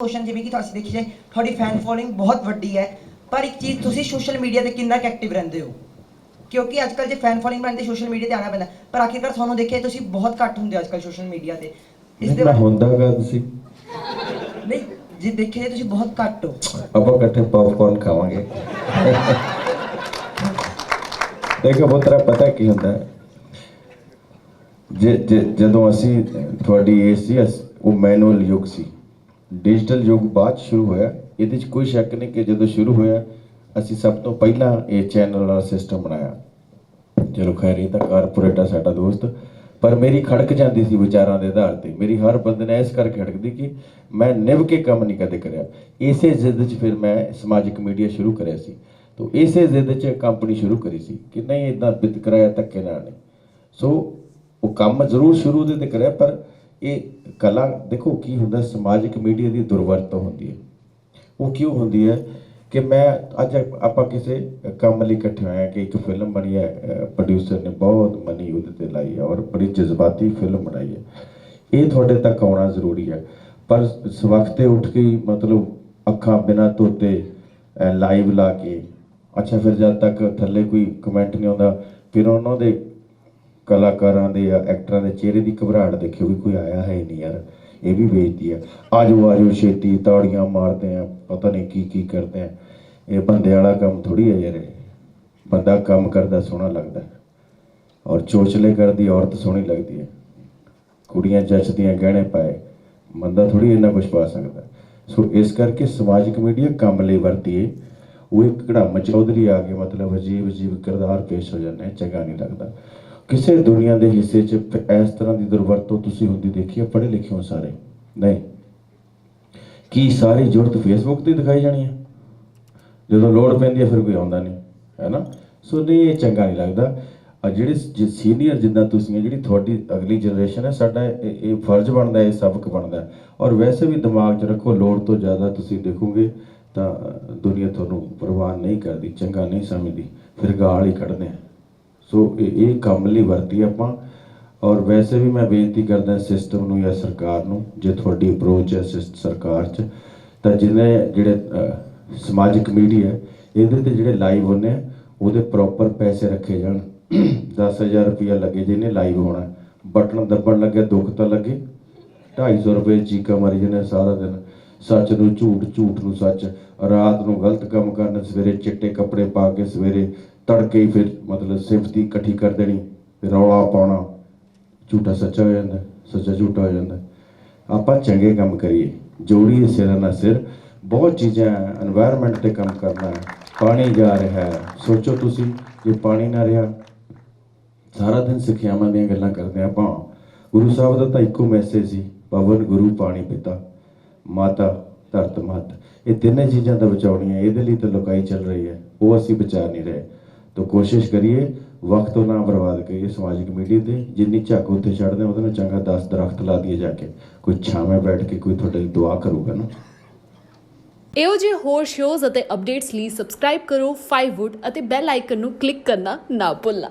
Question ਜਿਵੇਂ ਕਿ ਤੁਸੀਂ ਦੇਖੀ ਜਾਏ ਤੁਹਾਡੀ ਫੈਨ ਫੋਲੋਇੰਗ ਬਹੁਤ ਵੱਡੀ ਹੈ ਪਰ ਇੱਕ ਚੀਜ਼ ਤੁਸੀਂ ਸੋਸ਼ਲ ਮੀਡੀਆ ਤੇ ਕਿੰਨਾ ਐਕਟਿਵ ਰਹਿੰਦੇ ਹੋ? ਕਿਉਂਕਿ ਅੱਜ ਕੱਲ ਜੇ ਫੈਨ ਫੋਲੋਇੰਗ ਬਣਦੇ ਸੋਸ਼ਲ ਮੀਡੀਆ ਤੇ ਆਣਾ ਪੈਂਦਾ ਪਰ ਆਖਿਰਕਾਰ ਤੁਹਾਨੂੰ ਦੇਖਿਆ ਤੁਸੀਂ ਬਹੁਤ ਘੱਟ ਹੁੰਦੇ ਹੋ ਅੱਜ ਕੱਲ ਸੋਸ਼ਲ ਮੀਡੀਆ ਤੇ। ਇਸ ਦੇ ਮੈਂ ਬਾਰੇ ਹੁੰਦਾਗਾ ਤੁਸੀਂ। ਨਹੀਂ ਜੇ ਦੇਖਿਆ ਜਾਏ ਤੁਸੀਂ ਬਹੁਤ ਘੱਟ ਹੋ। ਆਪਾਂ ਇਕੱਠੇ ਪੌਪਕਾਰਨ ਖਾਵਾਂਗੇ। ਦੇਖੋ ਪੁੱਤਰਾ ਪਤਾ ਕੀ ਹੁੰਦਾ? ਜੇ ਜੇ- ਜਦੋਂ ਅਸੀਂ ਤੁਹਾਡੀ ਏਜ ਸੀ ਉਹ ਮੈਨੂਅਲ ਯੁੱਗ ਸੀ। ਡਿਜੀਟਲ ਯੁੱਗ ਬਾਅਦ 'ਚ ਸ਼ੁਰੂ ਹੋਇਆ। ਇਹਦੇ 'ਚ ਕੋਈ ਸ਼ੱਕ ਨਹੀਂ ਕਿ ਜਦੋਂ ਸ਼ੁਰੂ ਹੋਇਆ, ਅਸੀਂ ਸਭ ਤੋਂ ਪਹਿਲਾਂ ਇਹ ਚੈਨਲ ਵਾਲਾ ਸਿਸਟਮ ਬਣਾਇਆ। ਚਲੋ ਖੈਰ, ਇਹ ਤਾਂ ਕਾਰਪੋਰੇਟ ਆ ਸਾਡਾ ਦੋਸਤ, ਪਰ ਮੇਰੀ ਖੜਕ ਜਾਂਦੀ ਸੀ ਵਿਚਾਰਾਂ ਦੇ ਆਧਾਰ ਤੇ। ਮੇਰੀ ਹਰ ਬੰਦੇ ਨੇ ਇਸ ਕਰਕੇ ਖੜਕਦੀ ਕਿ ਮੈਂ ਨਿਭ ਕੇ ਕੰਮ ਨਹੀਂ ਕਦੇ ਕਰਿਆ। ਇਸੇ ਜ਼ਿੱਦ 'ਚ ਫਿਰ ਮੈਂ ਸਮਾਜਿਕ ਮੀਡੀਆ ਸ਼ੁਰੂ ਕਰਿਆ ਸੀ। ਤੋਂ ਇਸੇ ਜ਼ਿੱਦ 'ਚ ਕੰਪਨੀ ਸ਼ੁਰੂ ਕਰੀ ਸੀ ਕਿ ਨਹੀਂ ਇਦਾਂ ਬਿਤ ਕਰਾਇਆ ਧੱਕੇ ਨਾਲ ਨਹੀਂ। ਸੋ ਉਹ ਕੰਮ ਜ਼ਰੂਰ ਸ਼ੁਰੂ ਦੇ ਤੇ ਕਰਿਆ, ਪਰ ਇਹ ਕਲਾ, ਦੇਖੋ ਕੀ ਹੁੰਦਾ, ਸਮਾਜਿਕ ਮੀਡੀਆ ਦੀ ਦੁਰਵਰਤੋਂ ਹੁੰਦੀ ਹੈ। ਉਹ ਕਿਉਂ ਹੁੰਦੀ ਹੈ ਕਿ ਮੈਂ ਅੱਜ ਆਪਾਂ ਕਿਸੇ ਕੰਮ ਲਈ ਇਕੱਠੇ ਹੋਏ ਹਾਂ ਕਿ ਇੱਕ ਫਿਲਮ ਬਣੀ ਹੈ ਪ੍ਰੋਡਿਊਸਰ ਨੇ ਬਹੁਤ ਮਨੀ ਉਹਦੇ ਤੇ ਲਾਈ ਹੈ ਔਰ ਬੜੀ ਜਜ਼ਬਾਤੀ ਫਿਲਮ ਬਣਾਈ ਹੈ। ਇਹ ਤੁਹਾਡੇ ਤੱਕ ਆਉਣਾ ਜ਼ਰੂਰੀ ਹੈ। ਪਰ ਸਵਖਤੇ ਉੱਠ ਕੇ ਮਤਲਬ ਅੱਖਾਂ ਬਿਨਾਂ ਧੋਤੇ ਲਾਈਵ ਲਾ ਕੇ, ਅੱਛਾ ਫਿਰ ਜਦ ਤੱਕ ਥੱਲੇ ਕੋਈ ਕਮੈਂਟ ਨਹੀਂ ਆਉਂਦਾ, ਫਿਰ ਉਹਨਾਂ ਦੇ ਕਲਾਕਾਰਾਂ ਦੇ ਜਾਂ ਐਕਟਰਾਂ ਦੇ ਚਿਹਰੇ ਦੀ ਘਬਰਾਹਟ ਦੇਖਿਓ ਵੀ ਕੋਈ ਆਇਆ ਹੈ ਨਹੀਂ ਯਾਰ, ਇਹ ਵੀ ਵੇਚਦੀ ਹੈ ਆਜੋ ਆਜੋ ਛੇਤੀ, ਤਾੜੀਆਂ ਮਾਰਦੇ ਆ, ਪਤਾ ਨਹੀਂ ਕੀ ਕੀ ਕਰਦੇ ਆ। ਇਹ ਬੰਦੇ ਵਾਲਾ ਕੰਮ ਥੋੜੀ ਹੈ ਯਾਰ ਬੰਦਾ ਕੰਮ ਕਰਦਾ, ਸੋਹਣਾ ਲੱਗਦਾ। ਔਰ ਚੋਚਲੇ ਕਰਦੀ, ਔਰਤ ਸੋਹਣੀ ਲੱਗਦੀ ਹੈ। ਕੁੜੀਆਂ ਜੱਚਦੀਆਂ, ਗਹਿਣੇ ਪਾਏ। ਬੰਦਾ ਥੋੜੀ ਇੰਨਾ ਕੁਝ ਪਾ ਸਕਦਾ। ਸੋ ਇਸ ਕਰਕੇ ਸਮਾਜਿਕ ਮੀਡੀਆ ਕੰਮ ਲਈ ਵਰਤੀਏ। ਉਹ ਇੱਕ ਘੜਾਮ ਚੌਧਰੀ ਆ ਕੇ ਮਤਲਬ ਅਜੀਬ ਅਜੀਬ ਕਿਰਦਾਰ ਪੇਸ਼ ਹੋ ਜਾਂਦੇ ਚੰਗਾ ਨਹੀਂ ਲੱਗਦਾ। ਕਿਸੇ ਦੁਨੀਆ ਦੇ ਹਿੱਸੇ 'ਚ ਪ- ਇਸ ਤਰ੍ਹਾਂ ਦੀ ਦੁਰਵਰਤੋਂ ਤੁਸੀਂ ਹੁੰਦੀ ਦੇਖੀ ਹੈ ਪੜ੍ਹੇ ਲਿਖੇ ਹੋ ਸਾਰੇ। ਨਹੀਂ। ਕੀ ਸਾਰੀ ਜ਼ਰੂਰਤ ਫੇਸਬੁੱਕ ਤੇ ਦਿਖਾਈ ਜਾਣੀ ਹੈ ਜਦੋਂ ਲੋੜ ਪੈਂਦੀ ਹੈ ਫਿਰ ਕੋਈ ਆਉਂਦਾ ਨਹੀਂ, ਹੈ ਨਾ? ਸੋ ਨਹੀਂ, ਇਹ ਚੰਗਾ ਨਹੀਂ ਲੱਗਦਾ। ਆ ਜਿਹੜੇ ਸੀਨੀਅਰ ਜਿੱਦਾਂ ਤੁਸੀਂ ਜਿਹੜੀ ਤੁਹਾਡੀ ਅਗਲੀ ਜਨਰੇਸ਼ਨ ਹੈ ਸਾਡਾ ਇਹ ਇਹ ਫਰਜ਼ ਬਣਦਾ ਹੈ ਇਹ ਸਬਕ ਬਣਦਾ। ਔਰ ਵੈਸੇ ਵੀ ਦਿਮਾਗ 'ਚ ਰੱਖੋ, ਲੋੜ ਤੋਂ ਜ਼ਿਆਦਾ ਤੁਸੀਂ ਦੇਖੋਗੇ ਤਾਂ ਦੁਨੀਆ ਤੁਹਾਨੂੰ ਪ੍ਰਵਾਹ ਨਹੀਂ ਕਰਦੀ, ਚੰਗਾ ਨਹੀਂ ਸਮਝਦੀ। ਫਿਰ ਗਾਲ ਹੀ ਕੱਢਦੇ ਆ। ਸੋ ਇਹ ਇਹ ਕੰਮ ਲਈ ਵਰਤੀ ਆਪਾਂ। ਔਰ ਵੈਸੇ ਵੀ ਮੈਂ ਬੇਨਤੀ ਕਰਦਾ ਸਿਸਟਮ ਨੂੰ ਜਾਂ ਸਰਕਾਰ ਨੂੰ, ਜੇ ਤੁਹਾਡੀ ਅਪਰੋਚ ਹੈ ਸਿਸ- ਸਰਕਾਰ 'ਚ, ਤਾਂ ਜਿਹਨੇ ਜਿਹੜੇ ਸਮਾਜਿਕ ਮੀਡੀਆ ਇਹਦੇ ਤੇ ਜਿਹੜੇ ਲਾਈਵ ਹੁੰਦੇ ਆ, ਉਹਦੇ ਪ੍ਰੋਪਰ ਪੈਸੇ ਰੱਖੇ ਜਾਣ। 10000 ਰੁਪਇਆ ਲੱਗੇ ਜਿਹਨੇ ਲਾਈਵ ਹੋਣਾ। ਬਟਨ ਦੱਬਣ ਲੱਗੇ, ਦੁੱਖ ਤਾਂ ਲੱਗੇ। 250 ਰੁਪਏ ਚੀਕਾ ਮਾਰੀ ਜਾਂਦੇ ਸਾਰਾ ਦਿਨ। ਸੱਚ ਨੂੰ ਝੂਠ ਝੂਠ ਨੂੰ ਸੱਚ। ਰਾਤ ਨੂੰ ਗਲਤ ਕੰਮ ਕਰਨ, ਸਵੇਰੇ ਚਿੱਟੇ ਕੱਪੜੇ ਪਾ ਕੇ ਸਵੇਰੇ ਤੜਕੇ ਹੀ ਫਿਰ ਮਤਲਬ ਸਿਫਤੀ ਇਕੱਠੀ ਕਰ ਦੇਣੀ ਰੌਲਾ ਪਾਉਣਾ, ਝੂਠਾ ਸੱਚਾ ਹੋ ਜਾਂਦਾ, ਸੱਚਾ ਝੂਠਾ ਹੋ ਜਾਂਦਾ। ਆਪਾਂ ਚੰਗੇ ਕੰਮ ਕਰੀਏ ਜੋੜੀਏ ਸਿਰਾਂ ਨਾਲ ਸਿਰ, ਬਹੁਤ ਚੀਜ਼ਾਂ এনवायरमेंट ਤੇ ਕੰਮ ਕਰਨਾ ਹੈ ਪਾਣੀ ਜਾ ਰਿਹਾ ਹੈ ਸੋਚੋ ਤੁਸੀਂ ਜੇ ਪਾਣੀ ਨਾ ਰਿਹਾ, ਸਾਰਾ ਦਿਨ ਸਿੱਖਿਆਵਾਂ ਦੀਆਂ ਗੱਲਾਂ ਕਰਦੇ ਆਪਾਂ। ਗੁਰੂ ਸਾਹਿਬ ਦਾ ਤਾਂ ਇੱਕੋ ਮੈਸੇਜ ਸੀ, ਪਵਨ ਗੁਰੂ ਪਾਣੀ ਪਿਤਾ, ਮਾਤਾ ਧਰਤ ਮਤ ਇਹ ਤਿੰਨੇ ਚੀਜ਼ਾਂ ਦਾ ਬਚਾਉਣੀਆਂ, ਇਹਦੇ ਲਈ ਤਾਂ ਲੋਕਾਈ ਚੱਲ ਰਹੀ ਹੈ, ਉਹ ਅਸੀਂ ਬਚਾ ਨਹੀਂ ਰਹੇ। ਤਾਂ ਕੋਸ਼ਿਸ਼ ਕਰੀਏ ਵਕਤ ਨਾ ਬਰਬਾਦ ਕਰੀਏ ਸਮਾਜਿਕ ਮੀਡੀਆ ਤੇ, ਜਿੰਨੀ ਝੱਕ ਉੱਤੇ ਛੱਡਦੇ ਉਹਦੇ ਨਾਲ ਚੰਗਾ 10 ਦਰਖਤ ਲਾ ਦਈਏ ਜਾ ਕੇ। ਕੋਈ ਛਾਵੇਂ ਬੈਠ ਕੇ ਕੋਈ ਤੁਹਾਡੇ ਲਈ ਦੁਆ ਕਰੂਗਾ ਨਾ। ਇਹੋ ਜਿਹੇ ਹੋਰ ਸ਼ੋਜ਼ ਅਤੇ ਅਪਡੇਟਸ ਲਈ ਸਬਸਕ੍ਰਾਈਬ ਕਰੋ 5wood ਅਤੇ ਬੈਲ ਆਈਕਨ ਨੂੰ ਕਲਿੱਕ ਕਰਨਾ ਨਾ ਭੁੱਲਣਾ।